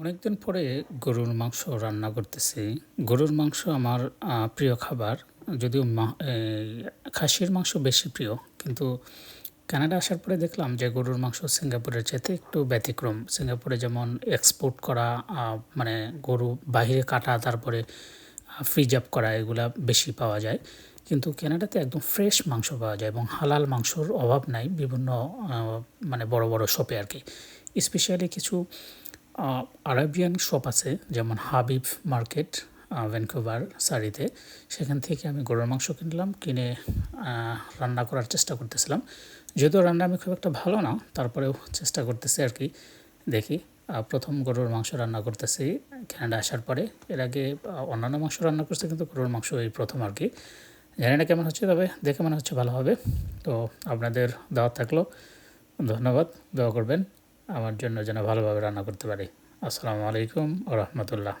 অনেকদিন পরে গরুর মাংস রান্না করতেছি। গরুর মাংস আমার প্রিয় খাবার। যদিও খাসির মাংস বেশি প্রিয়, কিন্তু কানাডা আসার পরে দেখলাম যে গরুর মাংস সিঙ্গাপুরের চাইতে একটু ব্যতিক্রম। সিঙ্গাপুরে যেমন এক্সপোর্ট করা মানে গরু বাইরে কাটা, তারপরে ফ্রিজ আপ করা, এগুলা বেশি পাওয়া যায়। কিন্তু কানাডাতে একদম ফ্রেশ মাংস পাওয়া যায় এবং হালাল মাংসর অভাব নাই বিভিন্ন মানে বড় বড় শপে আর কি স্পেশালি কিছু আরাবিয়ান শপ আছে, যেমন হাবিব মার্কেট ভ্যানকুভার সারিতে। সেখান থেকে আমি গরুর মাংস কিনলাম, কিনে রান্না করার চেষ্টা করতেছিলাম। যেহেতু রান্না আমি খুব একটা ভালো না, তারপরেও চেষ্টা করতেছি আর কি, দেখি। প্রথম গরুর মাংস রান্না করতেছি কানাডা আসার পরে। এর আগে অন্যান্য মাংস রান্না করছে, কিন্তু গরুর মাংস এই প্রথম আর কি। জানি না কেমন হচ্ছে, তবে দেখে মনে হচ্ছে ভালো হবে। তো আপনাদের দাওয়াত থাকল, ধন্যবাদ, দোয়া করবেন। আমার জন্য যেন ভালোভাবে রান্না করতে পারি। আসসালামু আলাইকুম রহমতুল্লাহ।